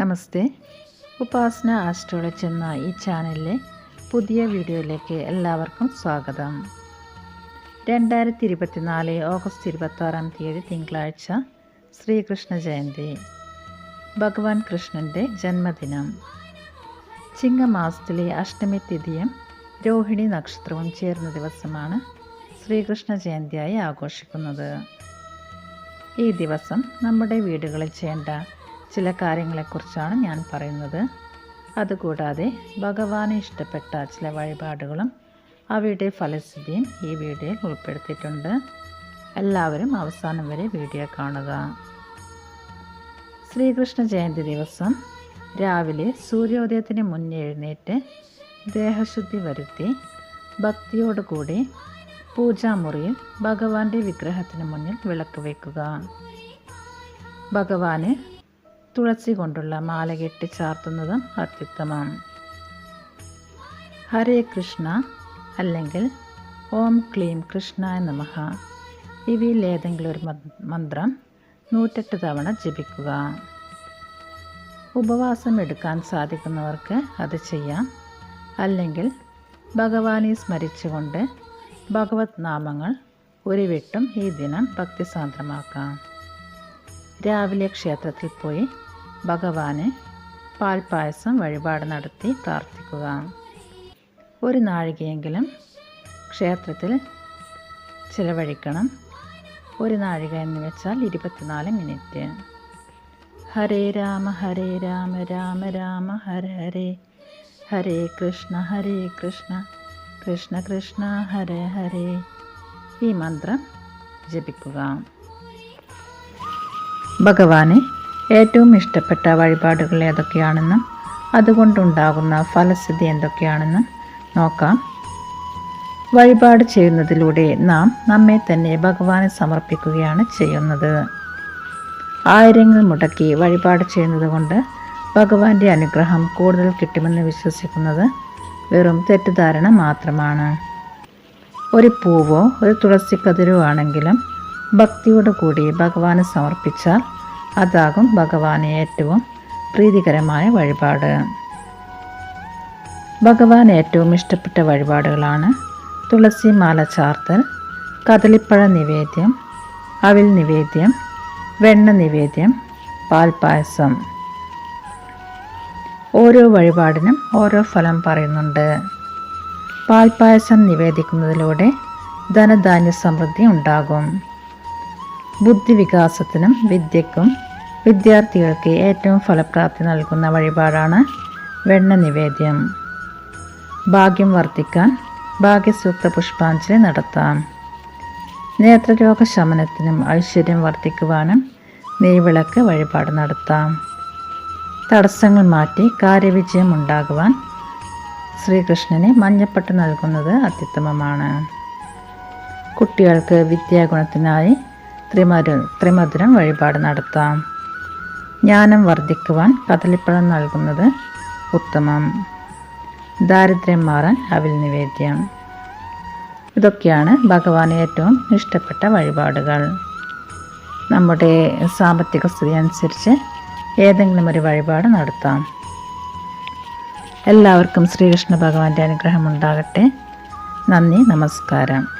നമസ്തേ. ഉപാസന astrology എന്ന ഈ ചാനലിലെ പുതിയ വീഡിയോയിലേക്ക് എല്ലാവർക്കും സ്വാഗതം. രണ്ടായിരത്തി ഇരുപത്തിനാല് ഓഗസ്റ്റ് ഇരുപത്താറാം തീയതി തിങ്കളാഴ്ച ശ്രീകൃഷ്ണ ജയന്തി. ഭഗവാൻ കൃഷ്ണന്റെ ജന്മദിനം. ചിങ്ങമാസത്തിലെ അഷ്ടമി തിഥിയും രോഹിണി നക്ഷത്രവും ചേർന്ന ദിവസമാണ് ശ്രീകൃഷ്ണ ജയന്തിയായി ആഘോഷിക്കുന്നത്. ഈ ദിവസം നമ്മുടെ വീടുകളിൽ ചെയ്യേണ്ട ചില കാര്യങ്ങളെക്കുറിച്ചാണ് ഞാൻ പറയുന്നത്. അതുകൂടാതെ ഭഗവാനെ ഇഷ്ടപ്പെട്ട ചില വഴിപാടുകളും അവയുടെ ഫലസ്ഥിതിയും ഈ വീഡിയോയിൽ ഉൾപ്പെടുത്തിയിട്ടുണ്ട്. എല്ലാവരും അവസാനം വരെ വീഡിയോ കാണുക. ശ്രീകൃഷ്ണ ജയന്തി ദിവസം രാവിലെ സൂര്യോദയത്തിന് മുന്നേ എഴുന്നേറ്റ് ദേഹശുദ്ധി വരുത്തി ഭക്തിയോടുകൂടി പൂജാമുറിയിൽ ഭഗവാന്റെ വിഗ്രഹത്തിന് മുന്നിൽ വിളക്ക് വയ്ക്കുക ഭഗവാന് തുളസി കൊണ്ടുള്ള മാല കെട്ടി ചാർത്തുന്നതും അത്യുത്തമം. ഹരേ കൃഷ്ണ അല്ലെങ്കിൽ ഓം ക്ലീം കൃഷ്ണ നമഹ ഇവയിൽ ഏതെങ്കിലും ഒരു മന്ത്രം നൂറ്റെട്ട് തവണ ജപിക്കുക. ഉപവാസം എടുക്കാൻ സാധിക്കുന്നവർക്ക് അത് ചെയ്യാം. അല്ലെങ്കിൽ ഭഗവാനെ സ്മരിച്ചുകൊണ്ട് ഭഗവത് നാമങ്ങൾ ഉരുവിട്ടും ഈ ദിനം ഭക്തിസാന്ദ്രമാക്കാം. രാവിലെ ക്ഷേത്രത്തിൽ പോയി ഭഗവാന് പാൽപ്പായസം വഴിപാട് നടത്തി പ്രാർത്ഥിക്കുക. ഒരു നാഴികയെങ്കിലും ക്ഷേത്രത്തിൽ ചിലവഴിക്കണം. ഒരു നാഴിക എന്ന് വെച്ചാൽ ഇരുപത്തിനാല് മിനിറ്റ്. ഹരേ രാമ ഹരേ രാമ രാമ രാമ ഹര ഹരേ. ഹരേ കൃഷ്ണ ഹരേ കൃഷ്ണ. കൃഷ്ണ കൃഷ്ണ ഹരേ ഹരേ. ഈ മന്ത്രം ജപിക്കുക. ഭഗവാനെ ഏറ്റവും ഇഷ്ടപ്പെട്ട വഴിപാടുകൾ ഏതൊക്കെയാണെന്നും അതുകൊണ്ടുണ്ടാകുന്ന ഫലസ്ഥിതി എന്തൊക്കെയാണെന്നും നോക്കാം. വഴിപാട് ചെയ്യുന്നതിലൂടെ നാം നമ്മെ തന്നെ ഭഗവാനെ സമർപ്പിക്കുകയാണ് ചെയ്യുന്നത്. ആയിരങ്ങൾ മുടക്കി വഴിപാട് ചെയ്യുന്നത് കൊണ്ട് ഭഗവാന്റെ അനുഗ്രഹം കൂടുതൽ കിട്ടുമെന്ന് വിശ്വസിക്കുന്നത് വെറും തെറ്റിദ്ധാരണ മാത്രമാണ്. ഒരു പൂവോ ഒരു തുളസിക്കതിരോ ആണെങ്കിലും ഭക്തിയോടു കൂടി ഭഗവാന് സമർപ്പിച്ചാൽ അതാകും ഭഗവാന് ഏറ്റവും പ്രീതികരമായ വഴിപാട്. ഭഗവാൻ ഏറ്റവും ഇഷ്ടപ്പെട്ട വഴിപാടുകളാണ് തുളസി മാല ചാർത്തൽ കദളിപ്പഴ നിവേദ്യം അവിൽ നിവേദ്യം വെണ്ണ നിവേദ്യം പാൽപ്പായസം ഓരോ വഴിപാടിനും ഓരോ ഫലം പറയുന്നുണ്ട്. പാൽപ്പായസം നിവേദിക്കുന്നതിലൂടെ ധനധാന്യ സമൃദ്ധി ഉണ്ടാകും. ബുദ്ധിവികാസത്തിനും വിദ്യക്കും വിദ്യാർത്ഥികൾക്ക് ഏറ്റവും ഫലപ്രാപ്തി നൽകുന്ന വഴിപാടാണ് വെണ്ണ നിവേദ്യം. ഭാഗ്യം വർദ്ധിക്കാൻ ഭാഗ്യസൂക്ത പുഷ്പാഞ്ജലി നടത്താം. നേത്രരോഗ ശമനത്തിനും ഐശ്വര്യം വർദ്ധിക്കുവാനും നെയ്വിളക്ക് വഴിപാട് നടത്താം. തടസ്സങ്ങൾ മാറ്റി കാര്യവിജയം ഉണ്ടാകുവാൻ ശ്രീകൃഷ്ണന് മഞ്ഞപ്പട്ട് നൽകുന്നത് അത്യുത്തമമാണ്. കുട്ടികൾക്ക് വിദ്യാഗുണത്തിനായി ത്രിമരു ത്രിമധുരം വഴിപാട് നടത്താം. ജ്ഞാനം വർദ്ധിക്കുവാൻ കദളിപ്പഴം നൽകുന്നത് ഉത്തമം. ദാരിദ്ര്യം മാറാൻ അവിൽ നിവേദ്യം. ഇതൊക്കെയാണ് ഭഗവാൻ ഏറ്റവും ഇഷ്ടപ്പെട്ട വഴിപാടുകൾ. നമ്മുടെ സാമ്പത്തിക സ്ഥിതി അനുസരിച്ച് ഏതെങ്കിലും ഒരു വഴിപാട് നടത്താം. എല്ലാവർക്കും ശ്രീകൃഷ്ണ ഭഗവാന്റെ അനുഗ്രഹം ഉണ്ടാകട്ടെ. നന്ദി നമസ്കാരം.